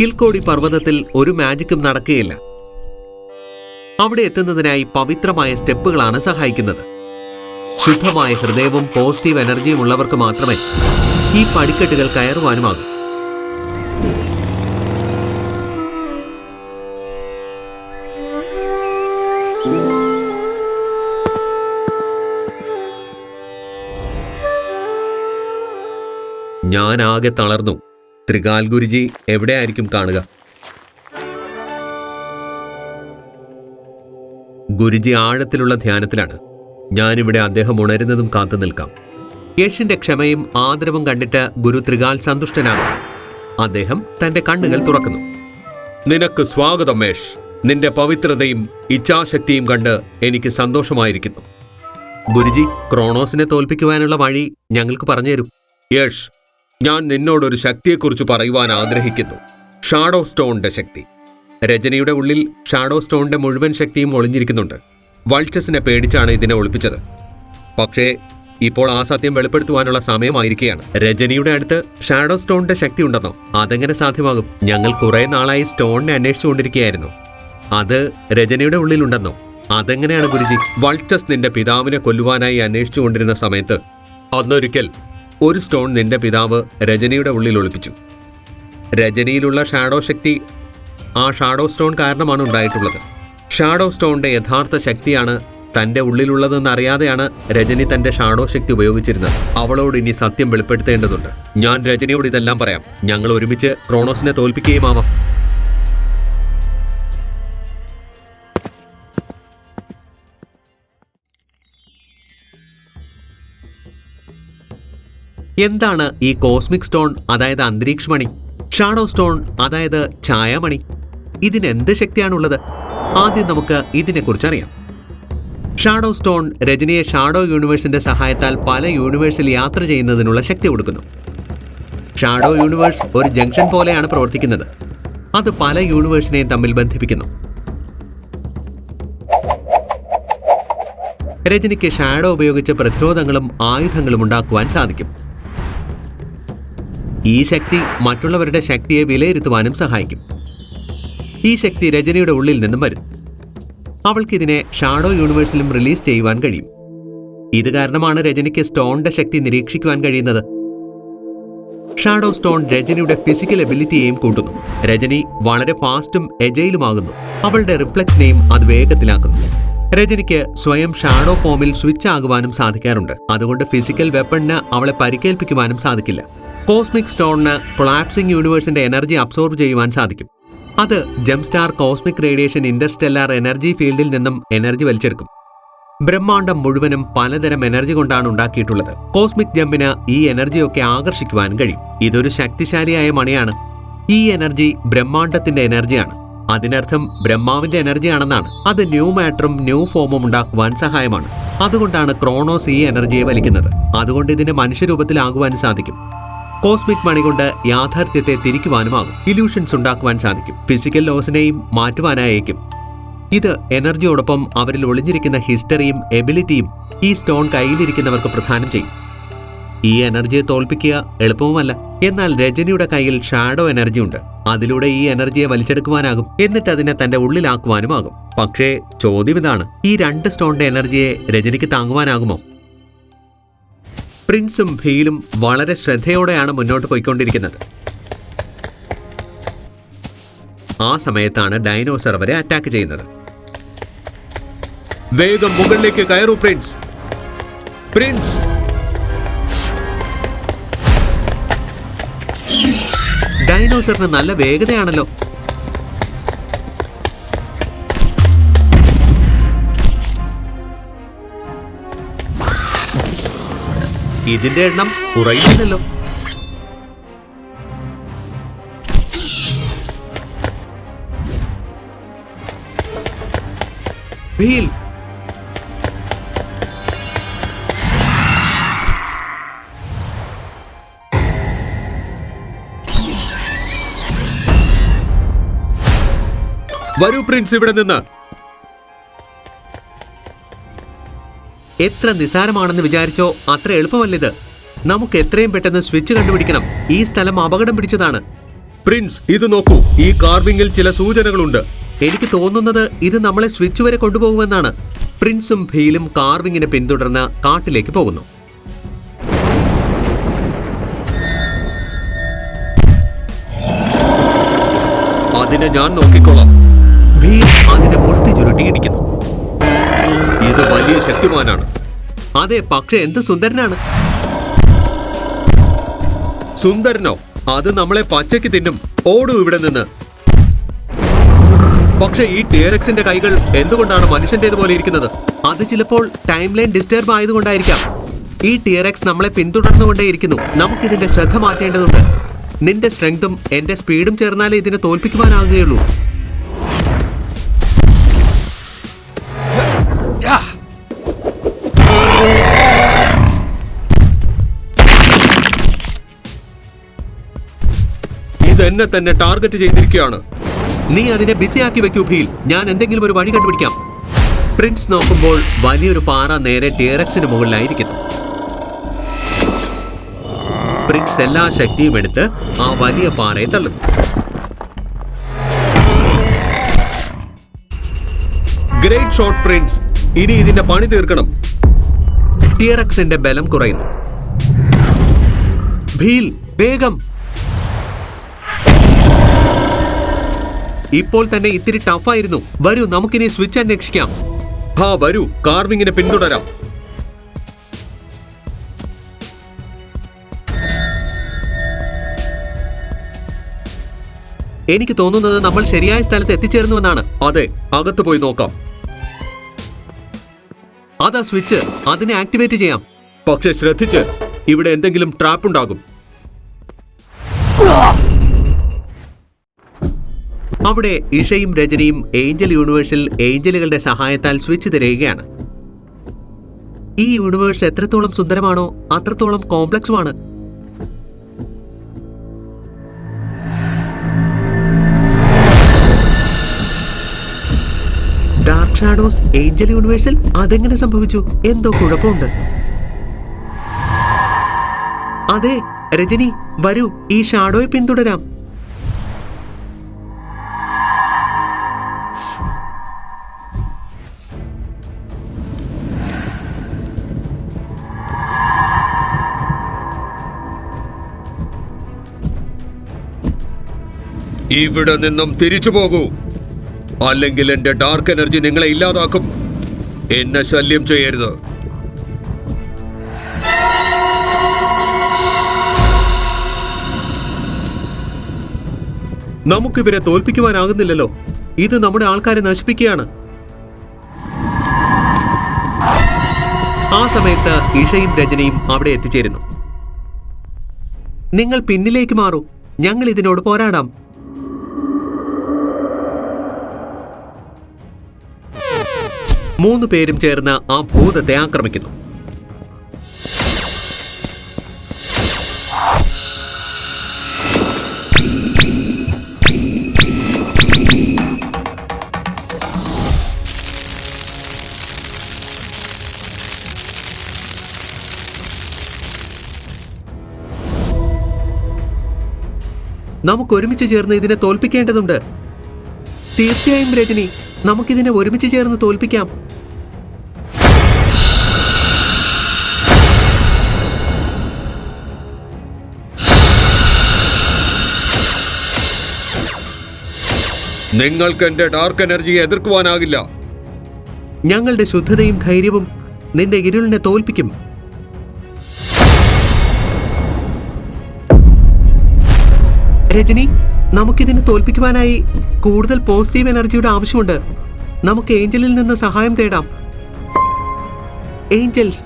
കിൽക്കോടി പർവതത്തിൽ ഒരു മാജിക്കും നടക്കുകയില്ല. അവിടെ എത്തുന്നതിനായി പവിത്രമായ സ്റ്റെപ്പുകളാണ് സഹായിക്കുന്നത്. ശുദ്ധമായ ഹൃദയവും പോസിറ്റീവ് എനർജിയും ഉള്ളവർക്ക് മാത്രമേ ഈ പടിക്കെട്ടുകൾ കയറുവാനുമാകൂ. ഞാൻ ആകെ തളർന്നു. ത്രികാൽ ഗുരുജി എവിടെയായിരിക്കും കാണുക? ഗുരുജി ആഴത്തിലുള്ള ധ്യാനത്തിലാണ്. ഞാനിവിടെ അദ്ദേഹം ഉണരുന്നതും കാത്തു നിൽക്കാം. യേഷിന്റെ ക്ഷമയും ആദരവും കണ്ടിട്ട് ഗുരു ത്രികാൽ സന്തുഷ്ടനാകും അദ്ദേഹം തന്റെ കണ്ണുകൾ തുറക്കുന്നു. നിനക്ക് സ്വാഗതം മേഷ് നിന്റെ പവിത്രതയും ഇച്ഛാശക്തിയും കണ്ട് എനിക്ക് സന്തോഷമായിരിക്കുന്നു. ഗുരുജി ക്രോണോസിനെ തോൽപ്പിക്കുവാനുള്ള വഴി ഞങ്ങൾക്ക് പറഞ്ഞുതരും. യഷ് ഞാൻ നിന്നോടൊരു ശക്തിയെക്കുറിച്ച് പറയുവാൻ ആഗ്രഹിക്കുന്നു. ഷാഡോ സ്റ്റോണിന്റെ ശക്തി. രജനിയുടെ ഉള്ളിൽ ഷാഡോ സ്റ്റോണിന്റെ മുഴുവൻ ശക്തിയും ഒളിഞ്ഞിരിക്കുന്നുണ്ട്. വൾച്ചസിനെ പേടിച്ചാണ് ഇതിനെ ഒളിപ്പിച്ചത്. പക്ഷേ ഇപ്പോൾ ആ സത്യം വെളിപ്പെടുത്തുവാനുള്ള സമയമായിരിക്കുകയാണ്. രജനിയുടെ അടുത്ത് ഷാഡോ സ്റ്റോണിന്റെ ശക്തി ഉണ്ടെന്നോ? അതെങ്ങനെ സാധ്യമാകും? ഞങ്ങൾ കുറെ നാളായി സ്റ്റോണിനെ അന്വേഷിച്ചുകൊണ്ടിരിക്കുകയായിരുന്നു. അത് രജനിയുടെ ഉള്ളിലുണ്ടെന്നോ? അതെങ്ങനെയാണ് ഗുരുജി? വൾച്ചസ് നിന്റെ പിതാവിനെ കൊല്ലുവാനായി അന്വേഷിച്ചുകൊണ്ടിരുന്ന സമയത്ത് അന്നൊരിക്കൽ ഒരു സ്റ്റോൺ നിന്റെ പിതാവ് രജനിയുടെ ഉള്ളിൽ ഒളിപ്പിച്ചു. രജനിയിലുള്ള ഷാഡോ ശക്തി ആ ഷാഡോ സ്റ്റോൺ കാരണമാണ് ഉണ്ടായിട്ടുള്ളത്. ഷാഡോ സ്റ്റോണിന്റെ യഥാർത്ഥ ശക്തിയാണ് തന്റെ ഉള്ളിലുള്ളതെന്ന് അറിയാതെയാണ് രജനി തന്റെ ഷാഡോ ശക്തി ഉപയോഗിച്ചിരുന്നത്. അവളോട് ഇനി സത്യം വെളിപ്പെടുത്തേണ്ടതുണ്ട്. ഞാൻ രജനിയോട് ഇതെല്ലാം പറയാം. ഞങ്ങൾ ഒരുമിച്ച് ക്രോണോസിനെ തോൽപ്പിക്കുകയുമാവാം. എന്താണ് ഈ കോസ്മിക് സ്റ്റോൺ അതായത് അന്തരീക്ഷമണി? ഷാഡോ സ്റ്റോൺ അതായത് ഛായാമണി. ഇതിന് എന്ത് ശക്തിയാണുള്ളത്? ആദ്യം നമുക്ക് ഇതിനെക്കുറിച്ച് അറിയാം ഷാഡോ സ്റ്റോൺ രജനിയെ ഷാഡോ യൂണിവേഴ്സിന്റെ സഹായത്താൽ പല യൂണിവേഴ്സിൽ യാത്ര ചെയ്യുന്നതിനുള്ള ശക്തി കൊടുക്കുന്നു. ഷാഡോ യൂണിവേഴ്സ് ഒരു ജംഗ്ഷൻ പോലെയാണ് പ്രവർത്തിക്കുന്നത്. അത് പല യൂണിവേഴ്സിനെയും തമ്മിൽ ബന്ധിപ്പിക്കുന്നു. രജനിക്ക് ഷാഡോ ഉപയോഗിച്ച് പ്രതിരോധങ്ങളും ആയുധങ്ങളും ഉണ്ടാക്കുവാൻ സാധിക്കും. ഈ ശക്തി മറ്റുള്ളവരുടെ ശക്തിയെ വിലയിരുത്തുവാനും സഹായിക്കും. ഈ ശക്തി രജനിയുടെ ഉള്ളിൽ നിന്നും വരും. അവൾക്കിതിനെ ഷാഡോ യൂണിവേഴ്സിലും റിലീസ് ചെയ്യുവാൻ കഴിയും. ഇത് കാരണമാണ് രജനിക്ക് സ്റ്റോണിന്റെ ശക്തി നിരീക്ഷിക്കുവാൻ കഴിയുന്നത്. ഷാഡോ സ്റ്റോൺ രജനിയുടെ ഫിസിക്കൽ എബിലിറ്റിയെയും കൂട്ടുന്നു. രജനി വളരെ ഫാസ്റ്റും എജയിലുമാകുന്നു. അവളുടെ റിഫ്ലക്ഷനെയും അത് വേഗത്തിലാക്കുന്നു. രജനിക്ക് സ്വയം ഷാഡോ ഫോമിൽ സ്വിച്ച് ആകുവാനും സാധിക്കാറുണ്ട്. അതുകൊണ്ട് ഫിസിക്കൽ വെപ്പണിന് അവളെ പരിക്കേൽപ്പിക്കുവാനും സാധിക്കില്ല. കോസ്മിക് സ്റ്റോണിന് കൊളാപ്സിംഗ് യൂണിവേഴ്സിന്റെ എനർജി അബ്സോർബ് ചെയ്യുവാൻ സാധിക്കും. അത് ജംസ്റ്റാർ കോസ്മിക് റേഡിയേഷൻ ഇന്റർസ്റ്റെല്ലാർ എനർജി ഫീൽഡിൽ നിന്നും എനർജി വലിച്ചെടുക്കും. ബ്രഹ്മാണ്ടം മുഴുവനും പലതരം എനർജി കൊണ്ടാണ് ഉണ്ടാക്കിയിട്ടുള്ളത്. കോസ്മിക് ജമ്പിന് ഈ എനർജിയൊക്കെ ആകർഷിക്കുവാൻ കഴിയും. ഇതൊരു ശക്തിശാലിയായ മണിയാണ്. ഈ എനർജി ബ്രഹ്മാണ്ടത്തിന്റെ എനർജിയാണ്. അതിനർത്ഥം ബ്രഹ്മാവിന്റെ എനർജിയാണെന്നാണ്. അത് ന്യൂ മാറ്ററും ന്യൂ ഫോമും ഉണ്ടാക്കുവാൻ സഹായമാണ്. അതുകൊണ്ടാണ് ക്രോണോസ് ഈ എനർജിയെ വലിക്കുന്നത്. അതുകൊണ്ട് ഇതിന് മനുഷ്യരൂപത്തിലാകുവാൻ സാധിക്കും. കോസ്മിക് മണി കൊണ്ട് യാഥാർത്ഥ്യത്തെ തിരിക്കുവാനുമാകും. ഇല്യൂഷൻസ് ഉണ്ടാക്കുവാൻ സാധിക്കും. ഫിസിക്കൽ ലോസിനെയും മാറ്റുവാനായേക്കും. ഇത് എനർജിയോടൊപ്പം അവരിൽ ഒളിഞ്ഞിരിക്കുന്ന ഹിസ്റ്ററിയും എബിലിറ്റിയും ഈ സ്റ്റോൺ കയ്യിലിരിക്കുന്നവർക്ക് പ്രധാനം ചെയ്യും. ഈ എനർജിയെ തോൽപ്പിക്കുക എളുപ്പവുമല്ല. എന്നാൽ രജനിയുടെ കയ്യിൽ ഷാഡോ എനർജി ഉണ്ട്. അതിലൂടെ ഈ എനർജിയെ വലിച്ചെടുക്കുവാനാകും. എന്നിട്ട് അതിനെ തന്റെ ഉള്ളിലാക്കുവാനുമാകും. പക്ഷേ ചോദ്യം ഇതാണ്. ഈ രണ്ട് സ്റ്റോണിന്റെ എനർജിയെ രജനിക്ക് താങ്ങുവാനാകുമോ? പ്രിൻസും ഭീലും വളരെ ശ്രദ്ധയോടെയാണ് മുന്നോട്ട് പോയിക്കൊണ്ടിരിക്കുന്നത്. ആ സമയത്താണ് ഡൈനോസർ അവരെ അറ്റാക്ക് ചെയ്യുന്നത്. വേഗം മുകളിലേക്ക് കയറൂ പ്രിൻസ്. പ്രിൻസ്. ഡൈനോസറിന് നല്ല വേഗതയാണല്ലോ. ഇതിന്റെ എണ്ണം കുറയുന്നില്ലല്ലോ. വരൂ പ്രിൻസ് ഇവിടെ നിന്ന്. എത്ര നിസാരമാണെന്ന് വിചാരിച്ചോ അത്ര എളുപ്പമല്ലിത്. നമുക്ക് എത്രയും പെട്ടെന്ന് സ്വിച്ച് കണ്ടുപിടിക്കണം. ഈ സ്ഥലം അപകടം പിടിച്ചതാണ്. പ്രിൻസ് ഇത് നോക്കൂ. ഈ കാർവിംഗിൽ ചില സൂചനകളുണ്ട്. എനിക്ക് തോന്നുന്നത് ഇത് നമ്മളെ സ്വിച്ച് വരെ കൊണ്ടുപോകുമെന്നാണ്. പ്രിൻസും ഭീലും കാർവിങ്ങിനെ പിന്തുടർന്ന് കാട്ടിലേക്ക് പോകുന്നു. അതിനെ ഞാൻ നോക്കിക്കോളാം. ഭീൽ അതിന്റെ മുഷ്ടി ചുരുട്ടിയിടിക്കുന്നു ഇത് വലിയ ശക്തിമാനാണ്. അതെ പക്ഷെ എന്ത് സുന്ദരനാണ്? സുന്ദരനോ? അത് നമ്മളെ പച്ചയ്ക്ക് തിന്നും. ഓടൂ ഇവിടെ നിന്ന്. പക്ഷെ ഈ ടേറക്സിന്റെ കൈകൾ എന്തുകൊണ്ടാണ് മനുഷ്യന്റേതുപോലെ ഇരിക്കുന്നത്? അത് ചിലപ്പോൾ ടൈം ലൈൻ ഡിസ്റ്റർബ് ആയതുകൊണ്ടായിരിക്കാം. ഈ ടിയറക്സ് നമ്മളെ പിന്തുടർന്നുകൊണ്ടേയിരിക്കുന്നു നമുക്കിതിന്റെ ശ്രദ്ധ മാറ്റേണ്ടതുണ്ട്. നിന്റെ സ്ട്രെങ്തും എന്റെ സ്പീഡും ചേർന്നാലേ ഇതിനെ തോൽപ്പിക്കുവാനാകുകയുള്ളൂ. ഇത് എന്നെ തന്നെ ടാർഗറ്റ് ചെയ്തിരിക്കുകയാണ്. നീ അതിനെ ബിസി ആക്കി വെക്കൂ ഭീൽ ഞാൻ എന്തെങ്കിലും ഒരു വഴി കണ്ടുപിടിക്കാം. പ്രിൻസ് നോക്കുമ്പോൾ വലിയൊരു പാറ നേരെ ടിയറക്സിന് മുകളിലായിരിക്കുന്നു. പ്രിൻസ് എല്ലാ ശക്തിയും എടുത്ത് ആ വലിയ പാറയെ തള്ളുന്നു. ഗ്രേറ്റ് ഷോട്ട് പ്രിൻസ് ഇനി ഇതിന്റെ പണി തീർക്കണം. ടിയറക്സിന്റെ ബലം കുറയുന്നു. ഭീൽ വേഗം. ഇപ്പോൾ തന്നെ ഇത്തിരി ടഫായിരുന്നു വരൂ നമുക്കിനി സ്വിച്ച് അന്വേഷിക്കാം. ഹാ വരൂ കാർവിങ്ങിനെ പിന്തുടരാം. എനിക്ക് തോന്നുന്നത് നമ്മൾ ശരിയായ സ്ഥലത്ത് എത്തിച്ചേർന്നുവെന്നാണ്. അതെ അകത്ത് പോയി നോക്കാം. അതാ സ്വിച്ച് അതിനെ ആക്ടിവേറ്റ് ചെയ്യാം. പക്ഷെ ശ്രദ്ധിച്ച് ഇവിടെ എന്തെങ്കിലും ട്രാപ്പ് ഉണ്ടാകും. അവിടെ ഇഷയും രജനിയും ഏഞ്ചൽ യൂണിവേഴ്സിൽ ഏഞ്ചലുകളുടെ സഹായത്താൽ സ്വിച്ച് തിരയുകയാണ്. ഈ യൂണിവേഴ്സ് എത്രത്തോളം സുന്ദരമാണോ അത്രത്തോളം കോംപ്ലക്സുമാണ്. ഡാർക്ക് ഷാഡോസ് ഏഞ്ചൽ യൂണിവേഴ്സിൽ അതെങ്ങനെ സംഭവിച്ചു? എന്തോ കുഴപ്പമുണ്ട്. അതെ രജനി വരൂ ഈ ഷാഡോയെ പിന്തുടരാം. ഇവിടെ നിന്നും തിരിച്ചു പോകൂ. അല്ലെങ്കിൽ എന്റെ ഡാർക്ക് എനർജി നിങ്ങളെ ഇല്ലാതാക്കും. എന്നെ ശല്യം ചെയ്യരുത്. നമുക്കിവരെ തോൽപ്പിക്കുവാനാകുന്നില്ലല്ലോ. ഇത് നമ്മുടെ ആൾക്കാരെ നശിപ്പിക്കുകയാണ്. ആ സമയത്ത് ഇഷയും രജനിയും അവിടെ എത്തിച്ചേരുന്നു. നിങ്ങൾ പിന്നിലേക്ക് മാറൂ. ഞങ്ങൾ ഇതിനോട് പോരാടാം. മൂന്ന് പേരും ചേർന്ന് ആ ഭൂതത്തെ ആക്രമിക്കുന്നു. നമുക്ക് ഒരുമിച്ച് ചേർന്ന് ഇതിനെ തോൽപ്പിക്കേണ്ടതുണ്ട്. തീർച്ചയായും രജനി നമുക്കിതിനെ ഒരുമിച്ച് ചേർന്ന് തോൽപ്പിക്കാം. നിങ്ങൾക്ക് എന്റെ ഡാർക്ക് എനർജിയെ എതിർക്കുവാനാകില്ല. ഞങ്ങളുടെ ശുദ്ധതയും ധൈര്യവും നിന്റെ ഇരുളിനെ തോൽപ്പിക്കും. രജനി നമുക്കിതിനെ തോൽപ്പിക്കുവാനായി കൂടുതൽ പോസിറ്റീവ് എനർജിയുടെ ആവശ്യമുണ്ട്. നമുക്ക് ഏഞ്ചലിൽ നിന്ന് സഹായം തേടാം. ഏഞ്ചൽസ്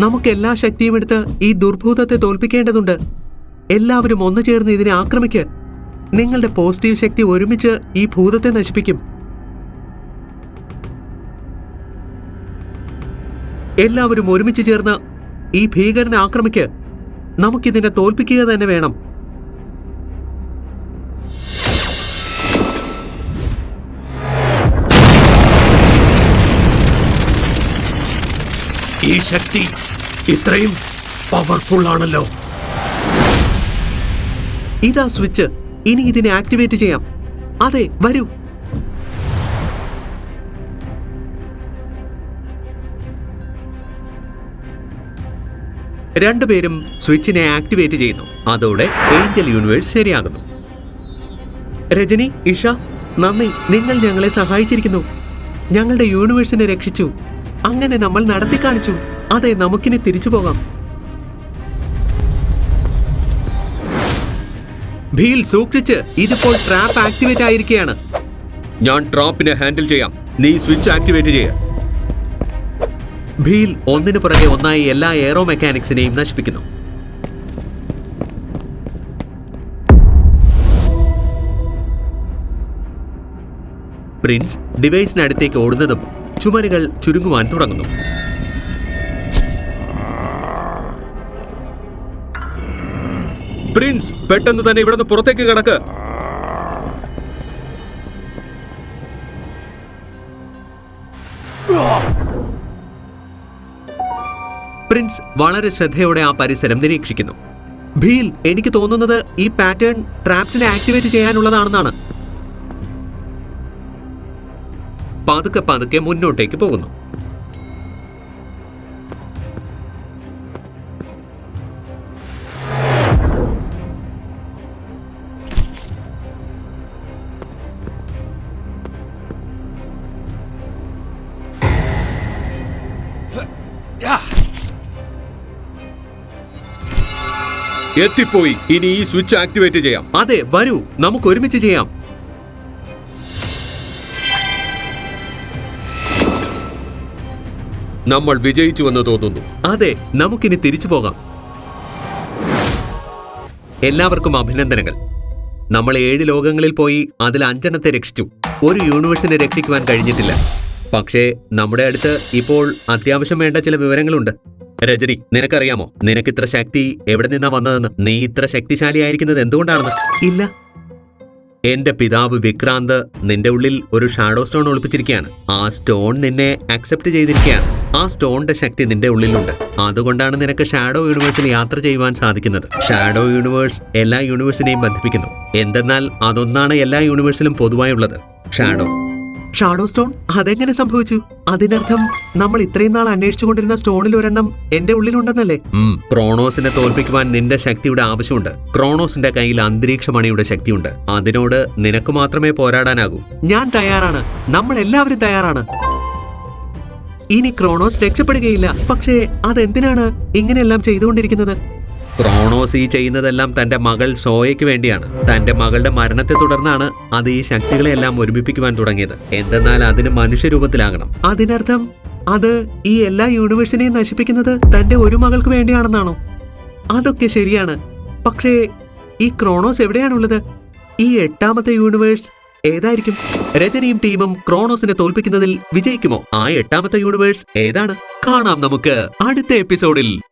നമുക്ക് എല്ലാ ശക്തിയും എടുത്ത് ഈ ദുർഭൂതത്തെ തോൽപ്പിക്കേണ്ടതുണ്ട്. എല്ലാവരും ഒന്നു ചേർന്ന് ഇതിനെ ആക്രമിക്ക്. നിങ്ങളുടെ പോസിറ്റീവ് ശക്തി ഒരുമിച്ച് ഈ ഭൂതത്തെ നശിപ്പിക്കും. എല്ലാവരും ഒരുമിച്ച് ചേർന്ന് ഈ ഭീകരനെ ആക്രമിക്ക്. നമുക്കിതിനെ തോൽപ്പിക്കുക തന്നെ വേണം. ഈ ശക്തി ഇത്രയും പവർഫുൾ ആണല്ലോ. ഇതാ സ്വിച്ച്. ഇനി ഇതിനെ ആക്ടിവേറ്റ് ചെയ്യാം. അതെ വരൂ. രണ്ടുപേരും സ്വിച്ചിനെ ആക്ടിവേറ്റ് ചെയ്യുന്നു. അതോടെ ഏഞ്ചൽ യൂണിവേഴ്സ് ശരിയാകുന്നു. രജനി ഇഷ നന്ദി നിങ്ങൾ ഞങ്ങളെ സഹായിച്ചിരിക്കുന്നു. ഞങ്ങളുടെ യൂണിവേഴ്സിനെ രക്ഷിച്ചു. അങ്ങനെ നമ്മൾ നടത്തി കാണിച്ചു അതെ നമുക്കിനി തിരിച്ചു പോകാം ഭീൽ സൂക്ഷിച്ച് ഇതിപ്പോൾ ട്രാപ്പ് ആക്ടിവേറ്റ് ആയിരിക്കുകയാണ് ഞാൻ ട്രാപ്പിനെ ഹാൻഡിൽ ചെയ്യാം. നീ സ്വിച്ച് ആക്ടിവേറ്റ് ചെയ്യാം. ഭീൽ ഒന്നിനു പുറകെ ഒന്നായി എല്ലാ എയറോ മെക്കാനിക്സിനെയും നശിപ്പിക്കുന്നു. പ്രിൻസ് ഡിവൈസിനടുത്തേക്ക് ഓടുന്നതും ചുമരുകൾ ചുരുങ്ങുവാൻ തുടങ്ങുന്നു. പ്രിൻസ് പെട്ടെന്ന് തന്നെ ഇവിടെ നിന്ന് പുറത്തേക്ക് കിടക്ക്. പ്രിൻസ് വളരെ ശ്രദ്ധയോടെ ആ പരിസരം നിരീക്ഷിക്കുന്നു. ഭീൽ എനിക്ക് തോന്നുന്നത് ഈ പാറ്റേൺ ട്രാപ്സിനെ ആക്ടിവേറ്റ് ചെയ്യാനുള്ളതാണെന്നാണ്. പതുക്കെ പതുക്കെ മുന്നോട്ടേക്ക് പോകുന്നു. എത്തിപ്പോയി. ഇനി ഈ സ്വിച്ച് ആക്ടിവേറ്റ് ചെയ്യാം. അതെ വരൂ. നമുക്ക് ഒരുമിച്ച് ചെയ്യാം. നമ്മൾ വിജയിച്ചുവെന്ന് തോന്നുന്നു. അതെ നമുക്കിനി തിരിച്ചു പോകാം. എല്ലാവർക്കും അഭിനന്ദനങ്ങൾ. നമ്മൾ ഏഴ് ലോകങ്ങളിൽ പോയി അതിൽ അഞ്ചെണ്ണത്തെ രക്ഷിച്ചു. ഒരു യൂണിവേഴ്സിനെ രക്ഷിക്കുവാൻ കഴിഞ്ഞിട്ടില്ല. പക്ഷേ നമ്മുടെ അടുത്ത് ഇപ്പോൾ അത്യാവശ്യം വേണ്ട ചില വിവരങ്ങളുണ്ട്. രജനി നിനക്കറിയാമോ? നിനക്ക് ഇത്ര ശക്തി എവിടെ നിന്നാ വന്നതെന്ന്? നീ ഇത്ര ശക്തിശാലിയായിരിക്കുന്നത് എന്തുകൊണ്ടാണെന്ന്? ഇല്ല. എന്റെ പിതാവ് വിക്രാന്ത് നിന്റെ ഉള്ളിൽ ഒരു ഷാഡോ സ്റ്റോൺ ഒളിപ്പിച്ചിരിക്കുകയാണ്. ആ സ്റ്റോൺ നിന്നെ അക്സെപ്റ്റ് ചെയ്തിരിക്കുകയാണ്. ആ സ്റ്റോണിന്റെ ശക്തി നിന്റെ ഉള്ളിലുണ്ട്. അതുകൊണ്ടാണ് നിനക്ക് ഷാഡോ യൂണിവേഴ്സിൽ യാത്ര ചെയ്യുവാൻ സാധിക്കുന്നത്. ഷാഡോ യൂണിവേഴ്സ് എല്ലാ യൂണിവേഴ്സിനെയും ബന്ധിപ്പിക്കുന്നു. എന്തെന്നാൽ അതൊന്നാണ് എല്ലാ യൂണിവേഴ്സിലും പൊതുവായുള്ളത്. ഷാഡോ ഷാഡോ സ്റ്റോൺ അതെങ്ങനെ സംഭവിച്ചു? അതിനർത്ഥം നമ്മൾ ഇത്രയും നാൾ അന്വേഷിച്ചു കൊണ്ടിരുന്ന സ്റ്റോണിൽ ഒരെണ്ണം എന്റെ ഉള്ളിലുണ്ടെന്നല്ലേ? ക്രോണോസിനെ തോൽപ്പിക്കുവാൻ നിന്റെ ശക്തിയുടെ ആവശ്യമുണ്ട്. ക്രോണോസിന്റെ കയ്യിൽ അന്തരീക്ഷ മണിയുടെ ശക്തിയുണ്ട്. അതിനോട് നിനക്ക് മാത്രമേ പോരാടാനാകൂ. ഞാൻ തയ്യാറാണ്. നമ്മൾ എല്ലാവരും തയ്യാറാണ്. ഇനി ക്രോണോസ് രക്ഷപ്പെടുകയില്ല. പക്ഷേ അതെന്തിനാണ് ഇങ്ങനെയെല്ലാം ചെയ്തുകൊണ്ടിരിക്കുന്നത്? ക്രോണോസ് ഈ ചെയ്യുന്നതെല്ലാം തന്റെ മകൾ സോയയ്ക്ക് വേണ്ടിയാണ്. തന്റെ മകളുടെ മരണത്തെ തുടർന്നാണ് അത് ഈ ശക്തികളെല്ലാം ഒരുമിപ്പിക്കുവാൻ തുടങ്ങിയത്. എന്തെന്നാൽ അതിന് മനുഷ്യരൂപത്തിലാകണം. അതിനർത്ഥം അത് ഈ എല്ലാ യൂണിവേഴ്സിനെയും നശിപ്പിക്കുന്നത് തന്റെ ഒരു മകൾക്ക് വേണ്ടിയാണെന്നാണോ? അതൊക്കെ ശരിയാണ്. പക്ഷേ ഈ ക്രോണോസ് എവിടെയാണുള്ളത്? ഈ എട്ടാമത്തെ യൂണിവേഴ്സ് ഏതായിരിക്കും? രജനിയും ടീമും ക്രോണോസിനെ തോൽപ്പിക്കുന്നതിൽ വിജയിക്കുമോ? ആ എട്ടാമത്തെ യൂണിവേഴ്സ് ഏതാണ്? കാണാം നമുക്ക് അടുത്ത എപ്പിസോഡിൽ.